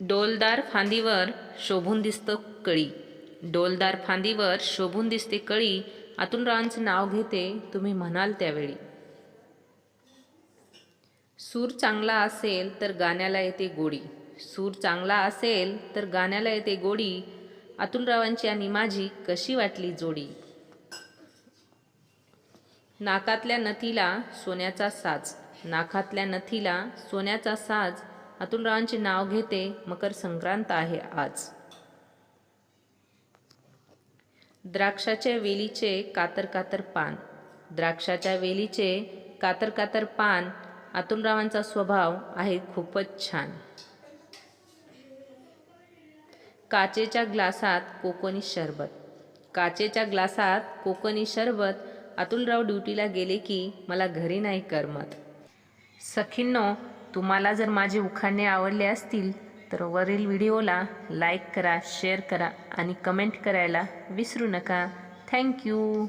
डोलदार फांदीवर शोभून दिसतं कळी. डोलदार फांदीवर शोभून दिसते कळी. अतुलरावांचं नाव घेते तुम्ही म्हणाल त्यावेळी. सूर चांगला असेल तर गाण्याला येते गोडी. सूर चांगला असेल तर गाण्याला येते गोडी. अतुलरावांची आणि माझी कशी वाटली जोडी? नाकातल्या नथीला सोन्याचा साज. नाकातल्या नथीला सोन्याचा साज. अतुलरावांचे नाव घेते. मकर संक्रांत आहे आज. द्राक्षाच्या वेलीचे कातर कातर पान. द्राक्षाच्या वेलीचे कातर कातर पान अतुलरावांचा स्वभाव आहे खूपच छान. काचेच्या ग्लासात कोकणी शरबत. काचेच्या ग्लासात कोकणी शरबत. अतुलराव ड्युटीला गेले की मला घरी नाही करमत. सखींनो तुम्हाला जर माझे उखाणे आवडले असतील तर वरील व्हिडिओला लाईक करा शेअर करा आणि कमेंट करायला विसरू नका. थँक्यू